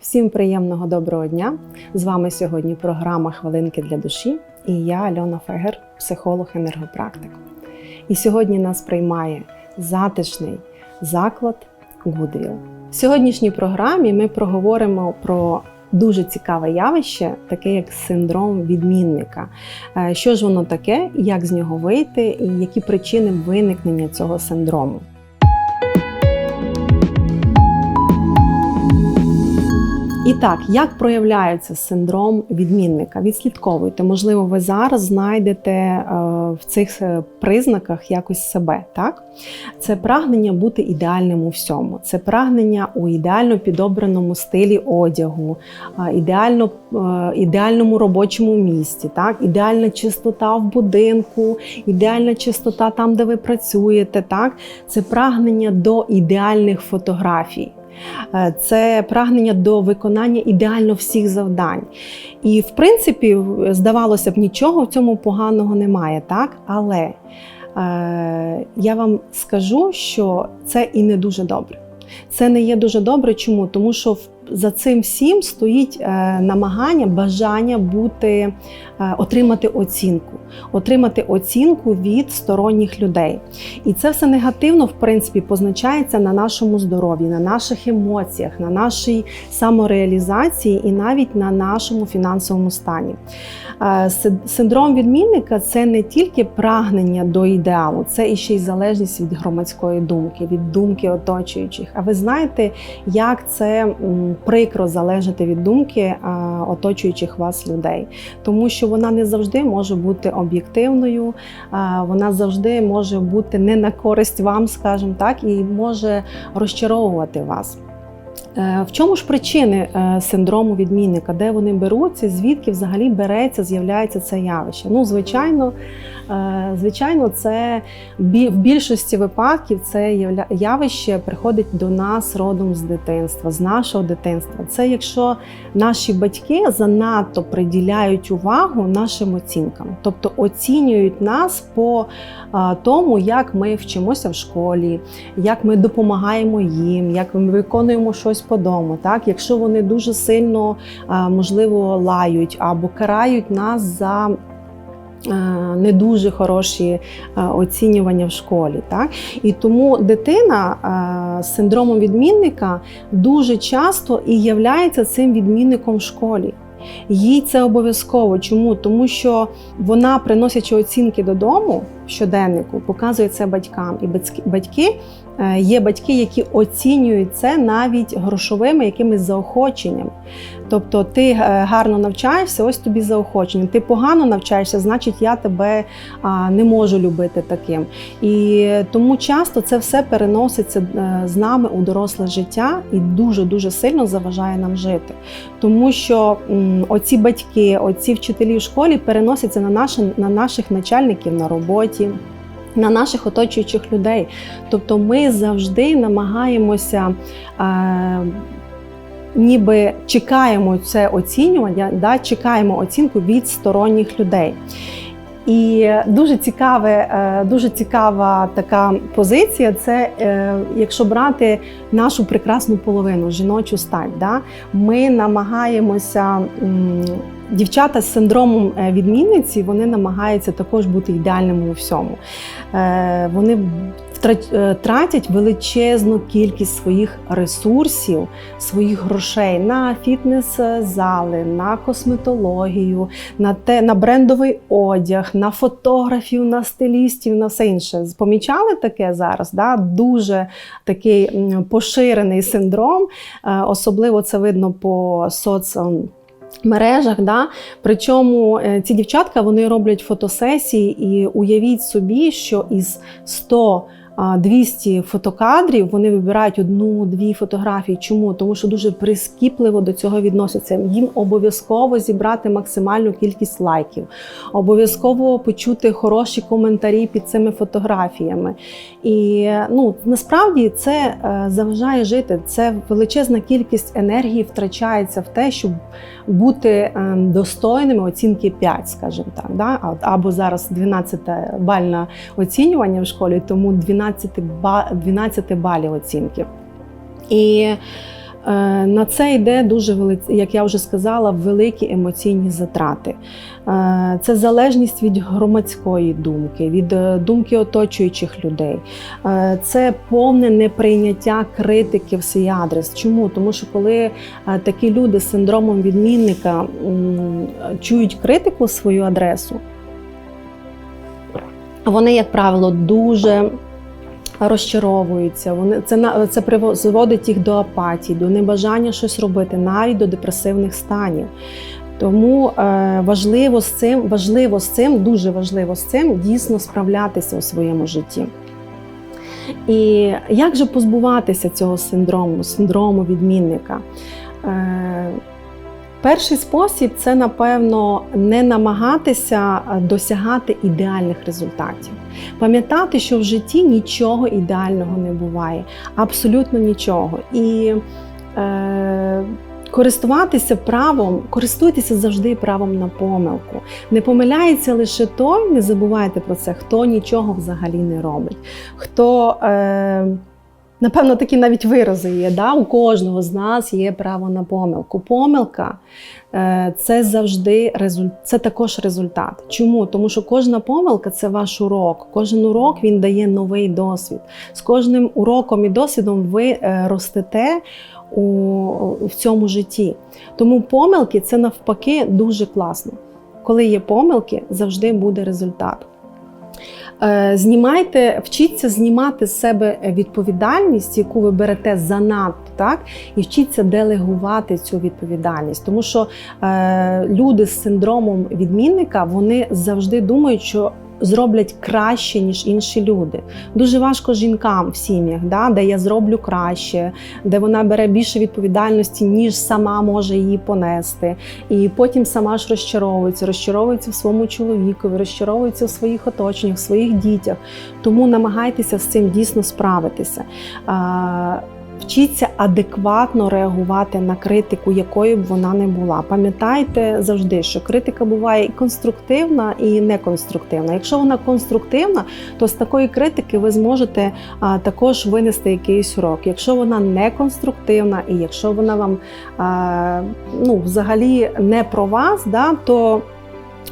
Всім приємного доброго дня! З вами сьогодні програма Хвилинки для душі і я Альона Фегер, психолог-енергопрактик. І сьогодні нас приймає затишний заклад Goodwill. В сьогоднішній програмі ми проговоримо про дуже цікаве явище, таке як синдром відмінника. Е, Що ж воно таке, як з нього вийти, і які причини виникнення цього синдрому. І так, як проявляється синдром відмінника? Відслідковуйте. Можливо, ви зараз знайдете е, в цих е, признаках якось себе. Так? Це прагнення бути ідеальним у всьому. Це прагнення у ідеально підобраному стилі одягу, ідеально, е, ідеальному робочому місці, так? ідеальна чистота в будинку, ідеальна чистота там, де ви працюєте. Так? Це прагнення до ідеальних фотографій. Е, Це прагнення до виконання ідеально всіх завдань. І, в принципі, здавалося б, нічого в цьому поганого немає, так? Але е, я вам скажу, що це і не дуже добре. Це не є дуже добре. Чому? Тому що за цим всім стоїть е, намагання, бажання бути, е, отримати оцінку, отримати оцінку від сторонніх людей. І це все негативно, в принципі, позначається на нашому здоров'ї, на наших емоціях, на нашій самореалізації і навіть на нашому фінансовому стані. Е, Синдром відмінника це не тільки прагнення до ідеалу, це і ще й залежність від громадської думки, від думки оточуючих. А ви знаєте, як це прикро залежати від думки оточуючих вас людей, тому що вона не завжди може бути об'єктивною, вона завжди може бути не на користь вам, скажімо так, і може розчаровувати вас. Е, В чому ж причини е, синдрому відмінника? Де вони беруться? Звідки взагалі береться, з'являється це явище? Ну, звичайно, е, звичайно, це в більшості випадків це явище приходить до нас родом з дитинства, з нашого дитинства. Це якщо наші батьки занадто приділяють увагу нашим оцінкам, тобто оцінюють нас по тому, як ми вчимося в школі, як ми допомагаємо їм, як ми виконуємо щось по дому. Так? Якщо вони дуже сильно, можливо, лають або карають нас за е, не дуже хороші е, оцінювання в школі. Так? І тому дитина е, з синдромом відмінника дуже часто і являється цим відмінником в школі. Їй це обов'язково. Чому? Тому що вона, приносячи оцінки додому щоденнику, показує це батькам. І батьки- е, є батьки, які оцінюють це навіть грошовими якимись заохоченнями. Тобто, ти е, гарно навчаєшся, ось тобі заохочення. Ти погано навчаєшся, значить я тебе не можу любити таким. І тому часто це все переноситься е, з нами у доросле життя і дуже дуже сильно заважає нам жити. Тому що оці батьки, оці вчителі в школі переносяться на, наші, на наших начальників на роботі. На наших оточуючих людей. Тобто ми завжди намагаємося е, ніби чекаємо це оцінювання, да, чекаємо оцінку від сторонніх людей. І дуже цікаве, е, дуже цікава така позиція. Це е, якщо брати нашу прекрасну половину, жіночу стать. Да? Ми намагаємося. Дівчата з синдромом е, відмінниці вони намагаються також бути ідеальними у всьому. Вони тратять величезну кількість своїх ресурсів, своїх грошей на фітнес-зали, на косметологію, на те, на брендовий одяг, на фотографів, на стилістів, на все інше. Помічали таке зараз? Да? Дуже такий поширений синдром, Е, особливо це видно по соц мережах. Да? Причому е, ці дівчатка вони роблять фотосесії, і уявіть собі, що із 100 а, 200 фотокадрів вони вибирають одну-дві фотографії. Чому? Тому що дуже прискіпливо до цього відносяться. Їм обов'язково зібрати максимальну кількість лайків, обов'язково почути хороші коментарі під цими фотографіями. І ну насправді це е, заважає жити. Це величезна кількість енергії втрачається в те, щоб бути ем, достойними оцінки 5, скажімо так. Да? Або зараз 12 бальне оцінювання в школі, тому 12, ба- 12 балів оцінки. І Е, На це йде дуже вели- як я вже сказала, великі емоційні затрати. Е, Це залежність від громадської думки, від е, думки оточуючих людей. Це повне неприйняття критики в свій адрес. Чому? Тому що коли такі люди з синдромом відмінника чують критику в свою адресу, вони, як правило, дуже розчаровуються. Вони це це приводить їх до апатії, до небажання щось робити, навіть до депресивних станів. Тому е, важливо з цим, важливо з цим, дуже важливо з цим дійсно справлятися у своєму житті. І як же позбуватися цього синдрому, синдрому відмінника? Перший спосіб це, напевно, не намагатися досягати ідеальних результатів. Пам'ятати, що в житті нічого ідеального не буває, абсолютно нічого. І е, користуватися правом, користуйтеся завжди правом на помилку. Не помиляється лише той, не забувайте про це, хто нічого взагалі не робить. Хто, е, Напевно, такі навіть вирази є. Да? У кожного з нас є право на помилку. Помилка е, це завжди результ... це також результат. Чому? Тому що кожна помилка це ваш урок. Кожен урок він дає новий досвід. З кожним уроком і досвідом ви е, ростете у, в цьому житті. Тому помилки це навпаки дуже класно. Коли є помилки, завжди буде результат. Е, Знімайте, вчіться знімати з себе відповідальність, яку ви берете занадто, так? І вчіться делегувати цю відповідальність. Тому що е, люди з синдромом відмінника вони завжди думають, що зроблять краще, ніж інші люди. Дуже важко жінкам в сім'ях, да? де я зроблю краще, де вона бере більше відповідальності, ніж сама може її понести. І потім сама ж розчаровується, розчаровується в своєму чоловікові, розчаровується в своїх оточеннях, в своїх дітях. Тому намагайтеся з цим дійсно справитися. Вчіться адекватно реагувати на критику, якою б вона не була. Пам'ятайте завжди, що критика буває і конструктивна, і неконструктивна. Якщо вона конструктивна, то з такої критики ви зможете також винести якийсь урок. Якщо вона не конструктивна, і якщо вона вам ну, взагалі не про вас, да, то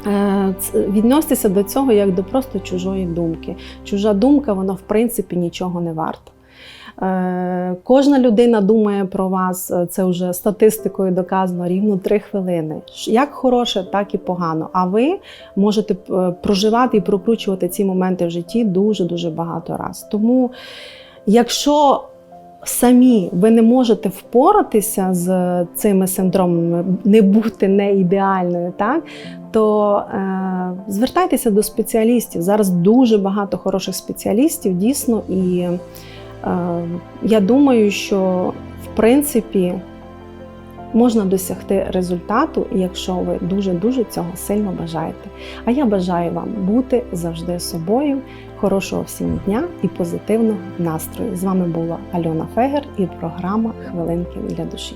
Е, Відноситися до цього як до просто чужої думки. Чужа думка, вона в принципі нічого не варта. Е, Кожна людина думає про вас, е, це вже статистикою доказано рівно 3 хвилини. Як хороше, так і погано. А ви можете е, проживати і прокручувати ці моменти в житті дуже-дуже багато разів. Тому, якщо самі ви не можете впоратися з цими синдромами, не бути не ідеальною, так? то е, звертайтеся до спеціалістів. Зараз дуже багато хороших спеціалістів, дійсно, і я думаю, що в принципі можна досягти результату, якщо ви дуже-дуже цього сильно бажаєте. А я бажаю вам бути завжди собою, хорошого всім дня і позитивного настрою. З вами була Альона Фегер і програма Хвилинки для душі.